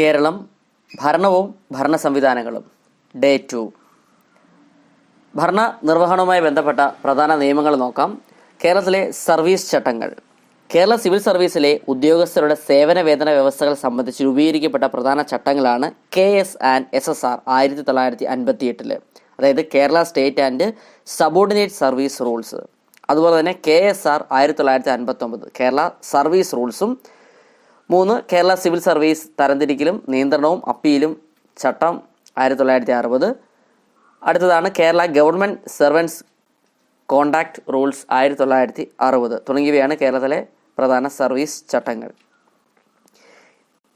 കേരളം ഭരണവും ഭരണ സംവിധാനങ്ങളും. ഡേ ടു ഭരണ നിർവഹണവുമായി ബന്ധപ്പെട്ട പ്രധാന നിയമങ്ങൾ നോക്കാം. കേരളത്തിലെ സർവീസ് ചട്ടങ്ങൾ. കേരള സിവിൽ സർവീസിലെ ഉദ്യോഗസ്ഥരുടെ സേവന വേതന വ്യവസ്ഥകൾ സംബന്ധിച്ച് രൂപീകരിക്കപ്പെട്ട പ്രധാന ചട്ടങ്ങളാണ് K S and S S R ആയിരത്തി തൊള്ളായിരത്തി അൻപത്തി എട്ടിൽ അതായത് Kerala state and subordinate service rules. അതുപോലെ തന്നെ കെ എസ് ആർ ആയിരത്തി തൊള്ളായിരത്തി അൻപത്തി ഒമ്പത് കേരള സർവീസ് റൂൾസും മൂന്ന് കേരള സിവിൽ സർവീസ് തരംതിരിക്കലും നിയന്ത്രണവും അപ്പീലും ചട്ടം ആയിരത്തി തൊള്ളായിരത്തി അറുപത് അടുത്തതാണ് Kerala government servants conduct rules ആയിരത്തി തൊള്ളായിരത്തി അറുപത് തുടങ്ങിയവയാണ് കേരളത്തിലെ പ്രധാന സർവീസ് ചട്ടങ്ങൾ.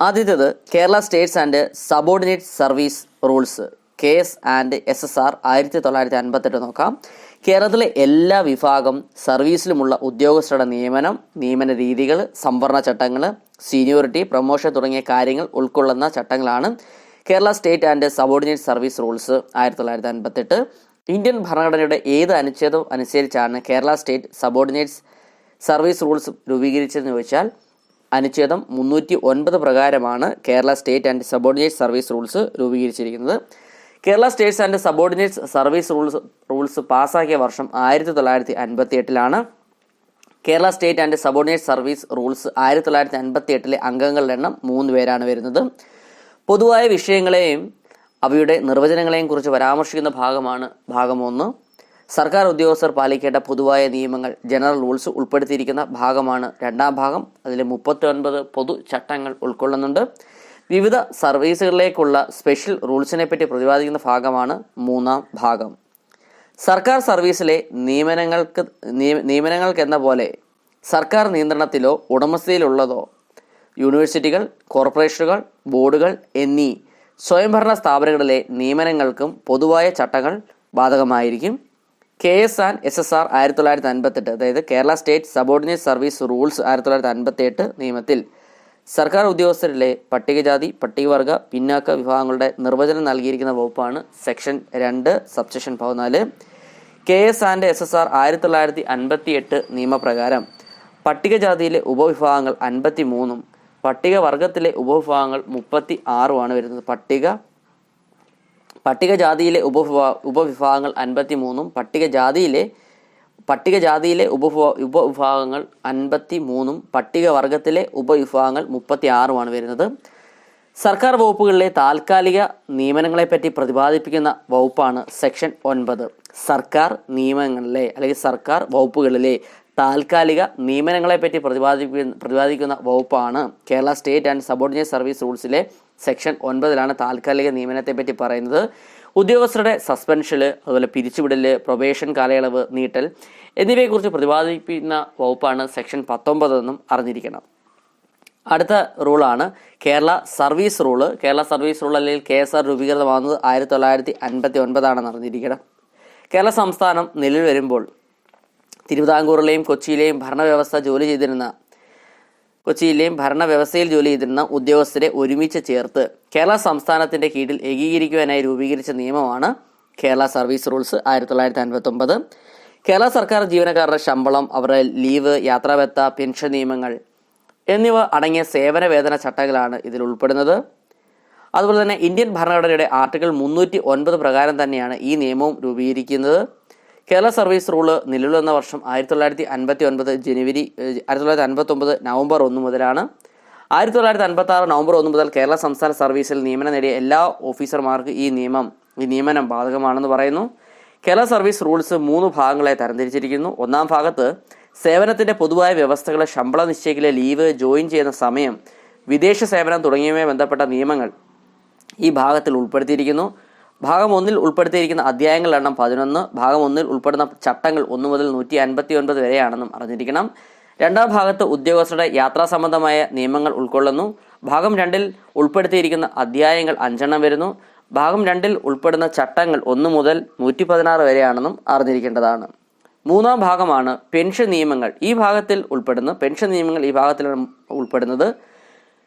ആദ്യത്തേത് Kerala states and subordinate service rules K S and S S R ആയിരത്തി തൊള്ളായിരത്തി അൻപത്തെട്ട് നോക്കാം. കേരളത്തിലെ എല്ലാ വിഭാഗം സർവീസിലുമുള്ള ഉദ്യോഗസ്ഥരുടെ നിയമനം നിയമന രീതികൾ സംവരണ ചട്ടങ്ങൾ സീനിയോറിറ്റി പ്രൊമോഷൻ തുടങ്ങിയ കാര്യങ്ങൾ ഉൾക്കൊള്ളുന്ന ചട്ടങ്ങളാണ് Kerala state and subordinate service rules ആയിരത്തി തൊള്ളായിരത്തി അൻപത്തെട്ട് ഇന്ത്യൻ ഭരണഘടനയുടെ ഏത് അനുച്ഛേദവും അനുസരിച്ചാണ് Kerala state subordinates service rules രൂപീകരിച്ചതെന്ന് ചോദിച്ചാൽ അനുച്ഛേദം മുന്നൂറ്റി ഒൻപത് പ്രകാരമാണ് Kerala state and subordinate service rules രൂപീകരിച്ചിരിക്കുന്നത്. Kerala states and subordinates service rules rules പാസ്സാക്കിയ വർഷം ആയിരത്തി തൊള്ളായിരത്തി അൻപത്തി എട്ടിലാണ് Kerala state and subordinate service rules ആയിരത്തി തൊള്ളായിരത്തി അൻപത്തി എട്ടിലെ അംഗങ്ങളുടെ എണ്ണം മൂന്ന് പേരാണ് വരുന്നത്. പൊതുവായ വിഷയങ്ങളെയും അവയുടെ നിർവചനങ്ങളെയും കുറിച്ച് പരാമർശിക്കുന്ന ഭാഗമാണ് ഭാഗം ഒന്ന്. സർക്കാർ ഉദ്യോഗസ്ഥർ പാലിക്കേണ്ട പൊതുവായ നിയമങ്ങൾ ജനറൽ റൂൾസ് ഉൾപ്പെടുത്തിയിരിക്കുന്ന ഭാഗമാണ് രണ്ടാം ഭാഗം. അതിൽ മുപ്പത്തി ഒൻപത് പൊതു ചട്ടങ്ങൾ ഉൾക്കൊള്ളുന്നുണ്ട്. വിവിധ സർവീസുകളിലേക്കുള്ള സ്പെഷ്യൽ റൂൾസിനെ പറ്റി പ്രതിപാദിക്കുന്ന ഭാഗമാണ് മൂന്നാം ഭാഗം. സർക്കാർ സർവീസിലെ നിയമനങ്ങൾക്ക് നിയമനങ്ങൾക്ക് നിയമനങ്ങൾക്കെന്ന പോലെ സർക്കാർ നിയന്ത്രണത്തിലോ ഉടമസ്ഥയിലുള്ളതോ യൂണിവേഴ്സിറ്റികൾ കോർപ്പറേഷനുകൾ ബോർഡുകൾ എന്നീ സ്വയംഭരണ സ്ഥാപനങ്ങളിലെ നിയമനങ്ങൾക്കും പൊതുവായ ചട്ടങ്ങൾ ബാധകമായിരിക്കും. K S and S S R ആയിരത്തി തൊള്ളായിരത്തി അൻപത്തെട്ട് അതായത് Kerala state subordinate service rules ആയിരത്തി തൊള്ളായിരത്തി അൻപത്തി എട്ട് നിയമത്തിൽ സർക്കാർ ഉദ്യോഗസ്ഥരിലെ പട്ടികജാതി പട്ടികവർഗ പിന്നാക്ക വിഭാഗങ്ങളുടെ നിർവചനം നൽകിയിരിക്കുന്ന വകുപ്പാണ് സെക്ഷൻ രണ്ട് സബ്സെക്ഷൻ പതിനാല്. K S and S S R ആയിരത്തി തൊള്ളായിരത്തി അൻപത്തി എട്ട് നിയമപ്രകാരം പട്ടികജാതിയിലെ ഉപവിഭാഗങ്ങൾ അൻപത്തി മൂന്നും പട്ടികവർഗത്തിലെ ഉപവിഭാഗങ്ങൾ മുപ്പത്തി ആറുമാണ് വരുന്നത്. പട്ടിക പട്ടികജാതിയിലെ ഉപവിഭാ ഉപവിഭാഗങ്ങൾ അൻപത്തി മൂന്നും പട്ടികജാതിയിലെ പട്ടികജാതിയിലെ ഉപഭോ ഉപവിഭാഗങ്ങൾ അൻപത്തി മൂന്നും പട്ടികവർഗത്തിലെ ഉപവിഭാഗങ്ങൾ മുപ്പത്തി ആറുമാണ് വരുന്നത്. സർക്കാർ വകുപ്പുകളിലെ താൽക്കാലിക നിയമനങ്ങളെപ്പറ്റി പ്രതിപാദിപ്പിക്കുന്ന വകുപ്പാണ് സെക്ഷൻ ഒൻപത്. സർക്കാർ നിയമങ്ങളിലെ അല്ലെങ്കിൽ സർക്കാർ വകുപ്പുകളിലെ താൽക്കാലിക നിയമനങ്ങളെപ്പറ്റി പ്രതിപാദിപ്പിക്കുന്ന പ്രതിപാദിക്കുന്ന വകുപ്പാണ് Kerala state and subordinate service റൂൾസിലെ section ഒൻപതിലാണ് താൽക്കാലിക നിയമനത്തെപ്പറ്റി പറയുന്നത്. ഉദ്യോഗസ്ഥരുടെ സസ്പെൻഷന് അതുപോലെ പിരിച്ചുവിടൽ പ്രൊബേഷൻ കാലയളവ് നീട്ടൽ എന്നിവയെക്കുറിച്ച് പ്രതിപാദിപ്പിക്കുന്ന വകുപ്പാണ് സെക്ഷൻ പത്തൊമ്പതെന്നും അറിഞ്ഞിരിക്കണം. അടുത്ത റൂളാണ് Kerala service rule Kerala service rule അല്ലെങ്കിൽ കെ എസ് ആർ രൂപീകൃതമാകുന്നത് ആയിരത്തി തൊള്ളായിരത്തി അൻപത്തി ഒൻപതാണെന്ന് അറിഞ്ഞിരിക്കണം. കേരള സംസ്ഥാനം നിലവിൽ വരുമ്പോൾ തിരുവിതാംകൂറിലെയും കൊച്ചിയിലെയും ഭരണവ്യവസ്ഥ ജോലി ചെയ്തിരുന്ന കൊച്ചിയിലെയും ഭരണവ്യവസ്ഥയിൽ ജോലി ചെയ്തിരുന്ന ഉദ്യോഗസ്ഥരെ ഒരുമിച്ച് ചേർത്ത് കേരള സംസ്ഥാനത്തിന്റെ കീഴിൽ ഏകീകരിക്കുവാനായി രൂപീകരിച്ച നിയമമാണ് കേരള സർവീസ് റൂൾസ് ആയിരത്തി തൊള്ളായിരത്തി അൻപത്തി ഒമ്പത് കേരള സർക്കാർ ജീവനക്കാരുടെ ശമ്പളം അവരുടെ ലീവ് യാത്രാബത്ത പെൻഷൻ നിയമങ്ങൾ എന്നിവ അടങ്ങിയ സേവന വേതന ചട്ടങ്ങളാണ് ഇതിൽ ഉൾപ്പെടുന്നത്. അതുപോലെ തന്നെ ഇന്ത്യൻ ഭരണഘടനയുടെ ആർട്ടിക്കിൾ മുന്നൂറ്റി ഒൻപത് പ്രകാരം തന്നെയാണ് ഈ നിയമവും രൂപീകരിക്കുന്നത്. കേരള സർവീസ് റൂൾ നിലവിൽ വന്ന വർഷം ആയിരത്തി തൊള്ളായിരത്തി അൻപത്തി ഒൻപത് ജനുവരി ആയിരത്തി തൊള്ളായിരത്തി അൻപത്തി ഒമ്പത് നവംബർ ഒന്ന് മുതലാണ്. ആയിരത്തി തൊള്ളായിരത്തി അൻപത്തി ആറ് നവംബർ ഒന്ന് മുതൽ കേരള സംസ്ഥാന സർവീസിൽ നിയമനം നേടിയ എല്ലാ ഓഫീസർമാർക്ക് ഈ നിയമം ഈ നിയമനം ബാധകമാണെന്ന് പറയുന്നു. കേരള സർവീസ് റൂൾസ് മൂന്ന് ഭാഗങ്ങളായി തരംതിരിച്ചിരിക്കുന്നു. ഒന്നാം ഭാഗത്ത് സേവനത്തിന്റെ പൊതുവായ വ്യവസ്ഥകളെ ശമ്പള നിശ്ചയിക്കലെ ലീവ് ജോയിൻ ചെയ്യുന്ന സമയം വിദേശ സേവനം തുടങ്ങിയവയുമായി ബന്ധപ്പെട്ട നിയമങ്ങൾ ഈ ഭാഗത്തിൽ ഉൾപ്പെടുത്തിയിരിക്കുന്നു. ഭാഗം ഒന്നിൽ ഉൾപ്പെടുത്തിയിരിക്കുന്ന അധ്യായങ്ങളുടെ എണ്ണം പതിനൊന്ന് ഭാഗം ഒന്നിൽ ഉൾപ്പെടുന്ന ചട്ടങ്ങൾ ഒന്ന് മുതൽ നൂറ്റി അൻപത്തി ഒൻപത് വരെയാണെന്നും അറിഞ്ഞിരിക്കണം. രണ്ടാം ഭാഗത്ത് ഉദ്യോഗസ്ഥരുടെ യാത്രാ സംബന്ധമായ നിയമങ്ങൾ ഉൾക്കൊള്ളുന്നു. ഭാഗം രണ്ടിൽ ഉൾപ്പെടുത്തിയിരിക്കുന്ന അധ്യായങ്ങൾ അഞ്ചെണ്ണം വരുന്നു. ഭാഗം രണ്ടിൽ ഉൾപ്പെടുന്ന ചട്ടങ്ങൾ ഒന്ന് മുതൽ നൂറ്റി പതിനാറ് വരെയാണെന്നും അറിഞ്ഞിരിക്കേണ്ടതാണ്. മൂന്നാം ഭാഗമാണ് പെൻഷൻ നിയമങ്ങൾ. ഈ ഭാഗത്തിൽ ഉൾപ്പെടുന്നു പെൻഷൻ നിയമങ്ങൾ ഈ ഭാഗത്തിലാണ് ഉൾപ്പെടുന്നത്.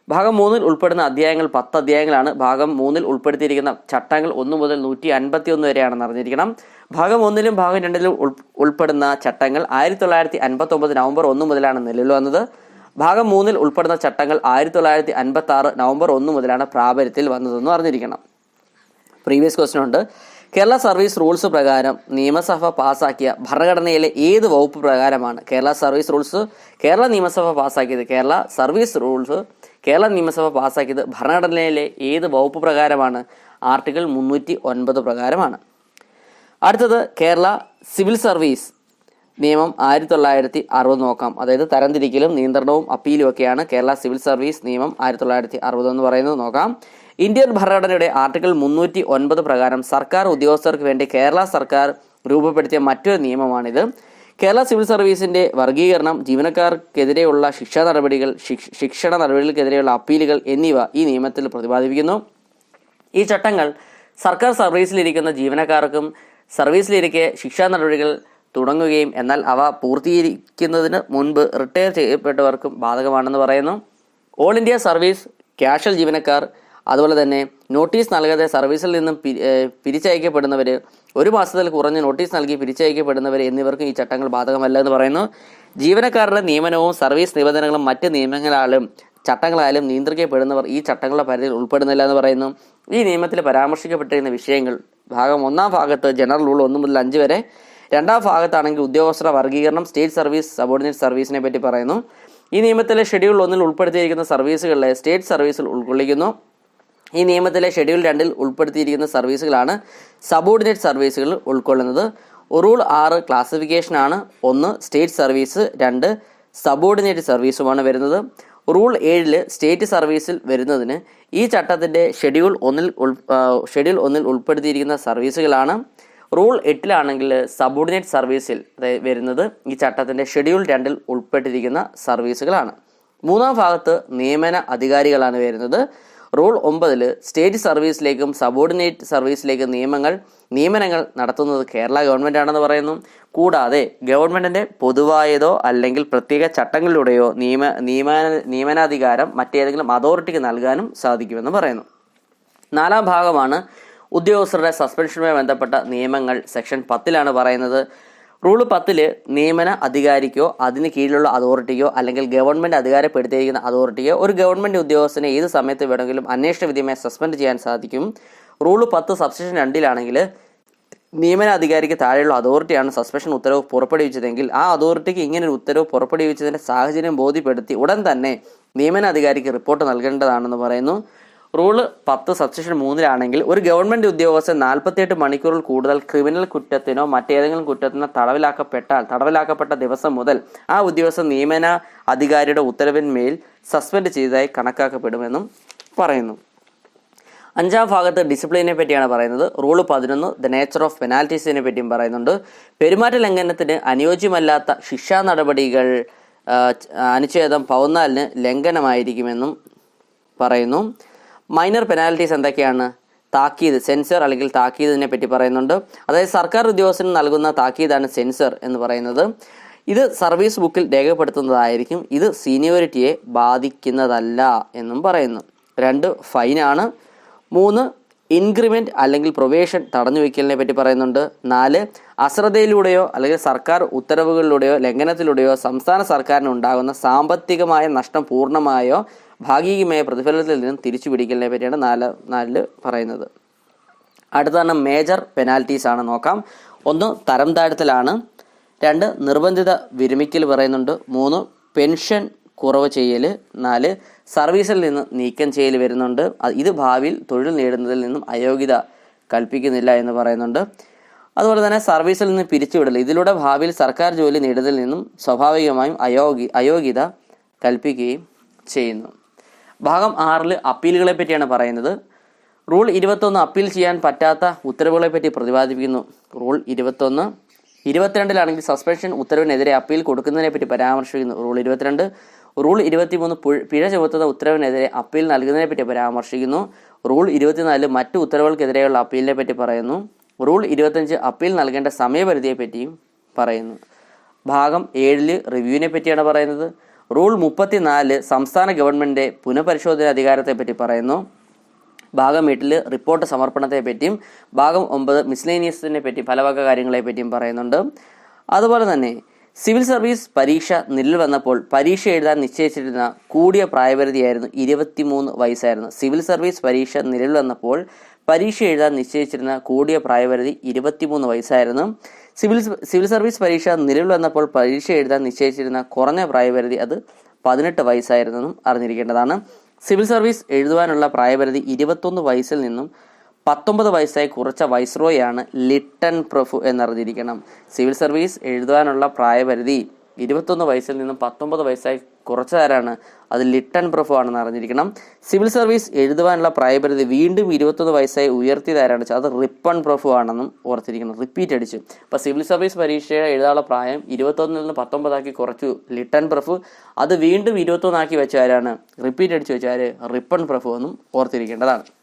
ഭാഗം മൂന്നിൽ ഉൾപ്പെടുന്ന അധ്യായങ്ങൾ പത്ത് അധ്യായങ്ങളാണ്. ഭാഗം മൂന്നിൽ ഉൾപ്പെടുത്തിയിരിക്കുന്ന ചട്ടങ്ങൾ ഒന്ന് മുതൽ നൂറ്റി അൻപത്തി ഒന്ന് വരെയാണെന്ന് അറിഞ്ഞിരിക്കണം. ഭാഗം ഒന്നിലും ഭാഗം രണ്ടിലും ഉൾ- ഉൾപ്പെടുന്ന ചട്ടങ്ങൾ ആയിരത്തി തൊള്ളായിരത്തി അൻപത്തി ഒമ്പത് നവംബർ ഒന്ന് മുതലാണ് നിലവിൽ വന്നത്. ഭാഗം മൂന്നിൽ ഉൾപ്പെടുന്ന ചട്ടങ്ങൾ ആയിരത്തി തൊള്ളായിരത്തി അൻപത്തി ആറ് നവംബർ ഒന്ന് മുതലാണ് പ്രാബല്യത്തിൽ വന്നതെന്ന് അറിഞ്ഞിരിക്കണം. പ്രീവിയസ് ക്വസ്റ്റ്യൻ ഉണ്ട്. കേരള സർവീസ് റൂൾസ് പ്രകാരം നിയമസഭ പാസാക്കിയ ഭരണഘടനയിലെ ഏത് വകുപ്പ് പ്രകാരമാണ് കേരള സർവീസ് റൂൾസ്? കേരള നിയമസഭ പാസാക്കിയത് കേരള സർവീസ് റൂൾസ് കേരള നിയമസഭ പാസാക്കിയത് ഭരണഘടനയിലെ ഏത് വകുപ്പ് പ്രകാരമാണ്? ആർട്ടിക്കിൾ മുന്നൂറ്റി ഒൻപത് പ്രകാരമാണ്. അടുത്തത് കേരള സിവിൽ സർവീസ് നിയമം ആയിരത്തി തൊള്ളായിരത്തി അറുപത് നോക്കാം. അതായത് തരംതിരിക്കലും നിയന്ത്രണവും അപ്പീലും ഒക്കെയാണ് കേരള സിവിൽ സർവീസ് നിയമം ആയിരത്തി തൊള്ളായിരത്തി അറുപത് എന്ന് പറയുന്നത് നോക്കാം. ഇന്ത്യൻ ഭരണഘടനയുടെ ആർട്ടിക്കിൾ മുന്നൂറ്റി ഒൻപത് പ്രകാരം സർക്കാർ ഉദ്യോഗസ്ഥർക്ക് വേണ്ടി കേരള സർക്കാർ രൂപപ്പെടുത്തിയ മറ്റൊരു നിയമമാണിത്. കേരള സിവിൽ സർവീസിന്റെ വർഗീകരണം ജീവനക്കാർക്കെതിരെയുള്ള ശിക്ഷാ നടപടികൾ ശിക്ഷ- ശിക്ഷണ നടപടികൾക്കെതിരെയുള്ള അപ്പീലുകൾ എന്നിവ ഈ നിയമത്തിൽ പ്രതിപാദിപ്പിക്കുന്നു. ഈ ചട്ടങ്ങൾ സർക്കാർ സർവീസിലിരിക്കുന്ന ജീവനക്കാർക്കും സർവീസിലിരിക്കെ ശിക്ഷാ നടപടികൾ തുടങ്ങുകയും എന്നാൽ അവ പൂർത്തീകരിക്കുന്നതിന് മുൻപ് റിട്ടയർ ചെയ്യപ്പെട്ടവർക്കും ബാധകമാണെന്ന് പറയുന്നു. ഓൾ ഇന്ത്യ സർവീസ് ക്യാഷ്വൽ ജീവനക്കാർ അതുപോലെ തന്നെ നോട്ടീസ് നൽകാതെ സർവീസിൽ നിന്നും പിരിച്ചയക്കപ്പെടുന്നവർ ഒരു മാസത്തിൽ കുറഞ്ഞ് നോട്ടീസ് നൽകി പിരിച്ചയക്കപ്പെടുന്നവർ എന്നിവർക്കും ഈ ചട്ടങ്ങൾ ബാധകമല്ല എന്ന് പറയുന്നു. ജീവനക്കാരുടെ നിയമനവും സർവീസ് നിബന്ധനകളും മറ്റ് നിയമങ്ങളാലും ചട്ടങ്ങളായാലും നിയന്ത്രിക്കപ്പെടുന്നവർ ഈ ചട്ടങ്ങളുടെ പരിധിയിൽ ഉൾപ്പെടുന്നില്ല എന്ന് പറയുന്നു. ഈ നിയമത്തിൽ പരാമർശിക്കപ്പെട്ടിരുന്ന വിഷയങ്ങൾ ഭാഗം ഒന്നാം ഭാഗത്ത് ജനറൽ റൂൾ ഒന്ന് മുതൽ അഞ്ച് വരെ രണ്ടാം ഭാഗത്താണെങ്കിൽ ഉദ്യോഗസ്ഥരുടെ വർഗീകരണം സ്റ്റേറ്റ് സർവീസ് സബോർഡിനേറ്റ് സർവീസിനെ പറ്റി പറയുന്നു. ഈ നിയമത്തിലെ ഷെഡ്യൂൾ ഒന്നിൽ ഉൾപ്പെടുത്തിയിരിക്കുന്ന സർവീസുകളെ സ്റ്റേറ്റ് സർവീസിൽ ഉൾക്കൊള്ളിക്കുന്നു. ഈ നിയമത്തിലെ ഷെഡ്യൂൾ രണ്ടിൽ ഉൾപ്പെടുത്തിയിരിക്കുന്ന സർവീസുകളാണ് സബോർഡിനേറ്റ് സർവീസുകൾ ഉൾക്കൊള്ളുന്നത്. റൂൾ ആറ് ക്ലാസിഫിക്കേഷനാണ് ഒന്ന് സ്റ്റേറ്റ് സർവീസ്. രണ്ട് സബോർഡിനേറ്റ് സർവീസുമാണ് വരുന്നത്. റൂൾ ഏഴിൽ സ്റ്റേറ്റ് സർവീസിൽ വരുന്നതിന് ഈ ചട്ടത്തിന്റെ ഷെഡ്യൂൾ ഒന്നിൽ ഷെഡ്യൂൾ ഒന്നിൽ ഉൾപ്പെടുത്തിയിരിക്കുന്ന സർവീസുകളാണ്. റൂൾ എട്ടിലാണെങ്കിൽ സബോർഡിനേറ്റ് സർവീസിൽ വരുന്നത് ഈ ചട്ടത്തിന്റെ ഷെഡ്യൂൾ രണ്ടിൽ ഉൾപ്പെട്ടിരിക്കുന്ന സർവീസുകളാണ്. മൂന്നാം ഭാഗത്ത് നിയമന അധികാരികളാണ് വരുന്നത്. റൂൾ ഒമ്പതിൽ സ്റ്റേറ്റ് സർവീസിലേക്കും സബോർഡിനേറ്റ് സർവീസിലേക്കും നിയമങ്ങൾ നിയമനങ്ങൾ നടത്തുന്നത് കേരള ഗവൺമെന്റ് ആണെന്ന് പറയുന്നു. കൂടാതെ ഗവൺമെന്റിന്റെ പൊതുവായതോ അല്ലെങ്കിൽ പ്രത്യേക ചട്ടങ്ങളിലൂടെയോ നിയമ നിയമന നിയമനാധികാരം മറ്റേതെങ്കിലും അതോറിറ്റിക്ക് നൽകാനും സാധിക്കുമെന്ന് പറയുന്നു. നാലാം ഭാഗമാണ് ഉദ്യോഗസ്ഥരുടെ സസ്പെൻഷനുമായി ബന്ധപ്പെട്ട നിയമങ്ങൾ സെക്ഷൻ പത്തിലാണ് പറയുന്നത്. റൂൾ പത്തിൽ നിയമന അധികാരിക്കോ അതിന് കീഴിലുള്ള അതോറിറ്റിക്കോ അല്ലെങ്കിൽ ഗവൺമെന്റ് അധികാരപ്പെടുത്തിയിരിക്കുന്ന അതോറിറ്റിയോ ഒരു ഗവൺമെന്റ് ഉദ്യോഗസ്ഥനെ ഏത് സമയത്ത് വേണമെങ്കിലും അന്വേഷണ വിധേയമായി സസ്പെൻഡ് ചെയ്യാൻ സാധിക്കും. റൂൾ പത്ത് സബ്സെക്ഷൻ രണ്ടിലാണെങ്കിൽ നിയമന അധികാരിക്ക് താഴെയുള്ള അതോറിറ്റിയാണ് സസ്പെൻഷൻ ഉത്തരവ് പുറപ്പെടുവിച്ചതെങ്കിൽ ആ അതോറിറ്റിക്ക് ഇങ്ങനെ ഒരു ഉത്തരവ് പുറപ്പെടുവിച്ചതിന്റെ സാഹചര്യം ബോധ്യപ്പെടുത്തി ഉടൻ തന്നെ നിയമന അധികാരിക്ക് റിപ്പോർട്ട് നൽകേണ്ടതാണെന്ന് പറയുന്നു. റൂൾ പത്ത് സബ്സെക്ഷൻ മൂന്നിലാണെങ്കിൽ ഒരു ഗവൺമെന്റ് ഉദ്യോഗസ്ഥൻ നാൽപ്പത്തിയെട്ട് മണിക്കൂറിൽ കൂടുതൽ ക്രിമിനൽ കുറ്റത്തിനോ മറ്റേതെങ്കിലും കുറ്റത്തിനോ തടവിലാക്കപ്പെട്ടാൽ തടവിലാക്കപ്പെട്ട ദിവസം മുതൽ ആ ഉദ്യോഗസ്ഥൻ നിയമന അധികാരിയുടെ ഉത്തരവിന്മേൽ സസ്പെൻഡ് ചെയ്തതായി കണക്കാക്കപ്പെടുമെന്നും പറയുന്നു. അഞ്ചാം ഭാഗത്ത് ഡിസിപ്ലിനെ പറ്റിയാണ് പറയുന്നത്. റൂൾ പതിനൊന്ന് ദ നേച്ചർ ഓഫ് പെനാൽറ്റീസിനെ പറ്റിയും പറയുന്നുണ്ട്. പെരുമാറ്റ ലംഘനത്തിന് അനുയോജ്യമല്ലാത്ത ശിക്ഷാ നടപടികൾ അനുച്ഛേദം പതിനാലിന് ലംഘനമായിരിക്കുമെന്നും പറയുന്നു. മൈനർ പെനാൽറ്റീസ് എന്തൊക്കെയാണ്? താക്കീത് സെൻസർ അല്ലെങ്കിൽ താക്കീതിനെ പറ്റി പറയുന്നുണ്ട്. അതായത് സർക്കാർ ഉദ്യോഗസ്ഥന് നൽകുന്ന താക്കീതാണ് സെൻസർ എന്ന് പറയുന്നത്. ഇത് സർവീസ് ബുക്കിൽ രേഖപ്പെടുത്തുന്നതായിരിക്കും. ഇത് സീനിയോറിറ്റിയെ ബാധിക്കുന്നതല്ല എന്നും പറയുന്നു. രണ്ട് ഫൈനാണ് മൂന്ന് ഇൻക്രിമെന്റ് അല്ലെങ്കിൽ പ്രൊവേഷൻ തടഞ്ഞു വയ്ക്കലിനെ പറ്റി പറയുന്നുണ്ട്. നാല് അശ്രദ്ധയിലൂടെയോ അല്ലെങ്കിൽ സർക്കാർ ഉത്തരവുകളിലൂടെയോ ലംഘനത്തിലൂടെയോ സംസ്ഥാന സർക്കാരിന് ഉണ്ടാകുന്ന സാമ്പത്തികമായ നഷ്ടം പൂർണമായോ ഭാഗികമായ പ്രതിഫലത്തിൽ നിന്നും തിരിച്ചു പിടിക്കലിനെ പറ്റിയാണ് നാല് നാലിൽ പറയുന്നത്. അടുത്താണ് മേജർ പെനാൽറ്റീസ് ആണ് നോക്കാം. ഒന്ന് തരം താഴ്ത്തലാണ്. രണ്ട് നിർബന്ധിത വിരമിക്കൽ പറയുന്നുണ്ട്. മൂന്ന് പെൻഷൻ കുറവ് ചെയ്യൽ. നാല് സർവീസിൽ നിന്ന് നീക്കം ചെയ്യൽ വരുന്നുണ്ട്. ഇത് ഭാവിയിൽ തൊഴിൽ നേടുന്നതിൽ നിന്നും അയോഗ്യത കൽപ്പിക്കുന്നില്ല എന്ന് പറയുന്നുണ്ട്. അതുപോലെ തന്നെ സർവീസിൽ നിന്ന് പിരിച്ചുവിടൽ. ഇതിലൂടെ ഭാവിയിൽ സർക്കാർ ജോലി നേടുന്നതിൽ നിന്നും സ്വാഭാവികമായും അയോഗ്യ അയോഗ്യത കൽപ്പിക്കുകയും ചെയ്യുന്നു. ഭാഗം ആറിൽ അപ്പീലുകളെ പറ്റിയാണ് പറയുന്നത്. റൂൾ ഇരുപത്തൊന്ന് അപ്പീൽ ചെയ്യാൻ പറ്റാത്ത ഉത്തരവുകളെ പറ്റി പ്രതിപാദിപ്പിക്കുന്നു. റൂൾ ഇരുപത്തൊന്ന് ഇരുപത്തിരണ്ടിലാണെങ്കിൽ സസ്പെൻഷൻ ഉത്തരവിനെതിരെ അപ്പീൽ കൊടുക്കുന്നതിനെ പറ്റി പരാമർശിക്കുന്നു. റൂൾ ഇരുപത്തിരണ്ട് റൂൾ ഇരുപത്തിമൂന്ന് പുഴ- ചുമത്തുന്ന ഉത്തരവിനെതിരെ അപ്പീൽ നൽകുന്നതിനെ പറ്റി പരാമർശിക്കുന്നു. റൂൾ ഇരുപത്തിനാല് മറ്റു ഉത്തരവുകൾക്കെതിരെയുള്ള അപ്പീലിനെ പറ്റി പറയുന്നു. റൂൾ ഇരുപത്തഞ്ച് അപ്പീൽ നൽകേണ്ട സമയപരിധിയെ പറ്റിയും പറയുന്നു. ഭാഗം ഏഴിൽ റിവ്യൂവിനെ പറ്റിയാണ് പറയുന്നത്. റൂൾ മുപ്പത്തിനാല് സംസ്ഥാന ഗവൺമെന്റിന്റെ പുനഃപരിശോധന അധികാരത്തെ പറ്റി പറയുന്നു. ഭാഗം എട്ടിൽ റിപ്പോർട്ട് സമർപ്പണത്തെ പറ്റിയും ഭാഗം ഒമ്പത് മിസ്ലേനിയസിനെ പറ്റി പല വക കാര്യങ്ങളെ പറ്റിയും പറയുന്നുണ്ട്. അതുപോലെ തന്നെ സിവിൽ സർവീസ് പരീക്ഷ നിലവിൽ വന്നപ്പോൾ പരീക്ഷ എഴുതാൻ നിശ്ചയിച്ചിരുന്ന കൂടിയ പ്രായപരിധിയായിരുന്നു ഇരുപത്തിമൂന്ന് വയസ്സായിരുന്നു. സിവിൽ സർവീസ് പരീക്ഷ നിലവിൽ വന്നപ്പോൾ പരീക്ഷ എഴുതാൻ നിശ്ചയിച്ചിരുന്ന കൂടിയ പ്രായപരിധി ഇരുപത്തിമൂന്ന് വയസ്സായിരുന്നു. സിവിൽ സിവിൽ സർവീസ് പരീക്ഷ നിലവിൽ വന്നപ്പോൾ പരീക്ഷ എഴുതാൻ നിശ്ചയിച്ചിരുന്ന കുറഞ്ഞ പ്രായപരിധി അത് പതിനെട്ട് വയസ്സായിരുന്നെന്നും അറിഞ്ഞിരിക്കേണ്ടതാണ്. സിവിൽ സർവീസ് എഴുതുവാനുള്ള പ്രായപരിധി ഇരുപത്തൊന്ന് വയസ്സിൽ നിന്നും പത്തൊമ്പത് വയസ്സായി കുറച്ച വൈസ്രോയാണ് ലിട്ടൺ പ്രഫു എന്നറിഞ്ഞിരിക്കണം. സിവിൽ സർവീസ് എഴുതുവാനുള്ള പ്രായപരിധി ഇരുപത്തൊന്ന് വയസ്സിൽ നിന്നും പത്തൊമ്പത് വയസ്സായി കുറച്ചതാരാണ് അത് ലിട്ടൺ പ്രഭു ആണെന്ന് അറിഞ്ഞിരിക്കണം. സിവിൽ സർവീസ് എഴുതുവാനുള്ള പ്രായപരിധി വീണ്ടും ഇരുപത്തൊന്ന് വയസ്സായി ഉയർത്തിയതാരാണ് അത് റിപ്പൺ പ്രഭു ആണെന്നും ഓർത്തിരിക്കണം. റിപ്പീറ്റ് അടിച്ചു. അപ്പോൾ സിവിൽ സർവീസ് പരീക്ഷ എഴുതാനുള്ള പ്രായം ഇരുപത്തൊന്നിൽ നിന്ന് പത്തൊമ്പതാക്കി കുറച്ചു ലിട്ടൺ പ്രൂഫ് അത് വീണ്ടും ഇരുപത്തൊന്നാക്കി വെച്ച ആരാണ് റിപ്പീറ്റ് അടിച്ചു വെച്ച റിപ്പൺ പ്രൂഫ് എന്നും ഓർത്തിരിക്കേണ്ടതാണ്.